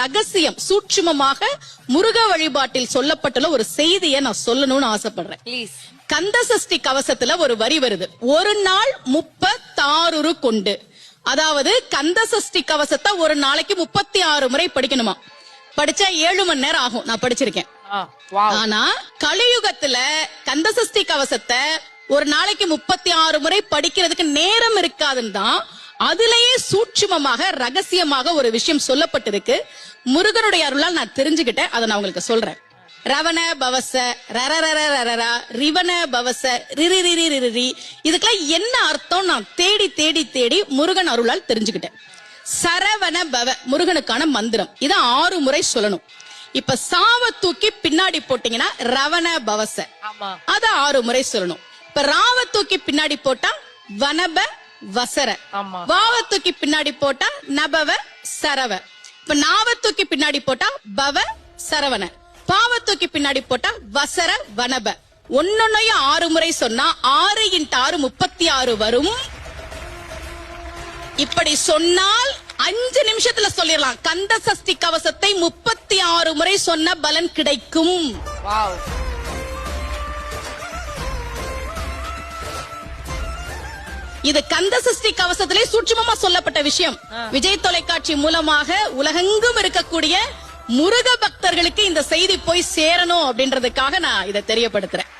ரகசியம் சூட்சுமமாக முருக வழிபாட்டில் சொல்லப்பட்டுள்ள ஒரு செய்தியை நான் சொல்லணும்னு ஆசைப்படுறேன். கந்த சஷ்டி கவசத்துல ஒரு வரி வருது. ஒரு நாள் முப்பத்தாறு கொண்டு. அதாவது கந்த சஷ்டி கவசத்தை ஒரு நாளைக்கு முப்பத்தி ஆறு முறை படிக்கணுமா? படிச்சா ஏழு மணி நேரம் ஆகும். நான் படிச்சிருக்கேன். ஆனா கலியுகத்துல கந்த சஷ்டி கவசத்தை ஒரு நாளைக்கு முப்பத்தி ஆறு முறை படிக்கிறதுக்கு நேரம் இருக்காதுன்னு தான் அதுலயே சூட்சுமமாக ரகசியமாக ஒரு விஷயம் சொல்லப்பட்டிருக்கு. முருகனுடைய அருளால் நான் தெரிஞ்சுக்கிட்டேன். அதை நான் உங்களுக்கு சொல்றேன். ரவண பவச ரர ரர ரரரா ரிவன பவச ரிரி இதுக்கெல்லாம் என்ன அர்த்தம்? நான் தேடி தேடி தேடி முருகன் அருளால் தெரிஞ்சுக்கிட்டேன். சரவண பவ முருகனுக்கான மந்திரம். இத ஆறு முறை சொல்லணும். இப்ப சாவ தூக்கி பின்னாடி போட்டீங்கன்னா ரவண பவச. அத ஆறு முறை சொல்லணும். இப்ப ராவ தூக்கி பின்னாடி போட்டா வனப வசர. ஆமா. வாவ தூக்கி பின்னாடி போட்டா நபவ சரவ. இப்ப நாவ தூக்கி பின்னாடி போட்டா பவ சரவண. பாவ தூக்கி பின்னாடி போட்டா வசர வனப. ஒன்னொன்னையும் ஆறு முறை சொன்னா ஆறு இன்ட்டு ஆறு முப்பத்தி ஆறு வரும். இப்படி சொன்னால் அஞ்சு நிமிஷத்துல சொல்லிடலாம். கந்த சஷ்டி கவசத்தை முப்பத்தி ஆறு முறை சொன்ன பலன் கிடைக்கும். இது கந்த சஷ்டி கவசத்திலே சூட்சுமமா சொல்லப்பட்ட விஷயம். விஜய் தொலைக்காட்சி மூலமாக உலகெங்கும் இருக்கக்கூடிய முருக பக்தர்களுக்கு இந்த செய்தி போய் சேரணும் அப்படின்றதுக்காக நான் இதை தெரியப்படுத்துறேன்.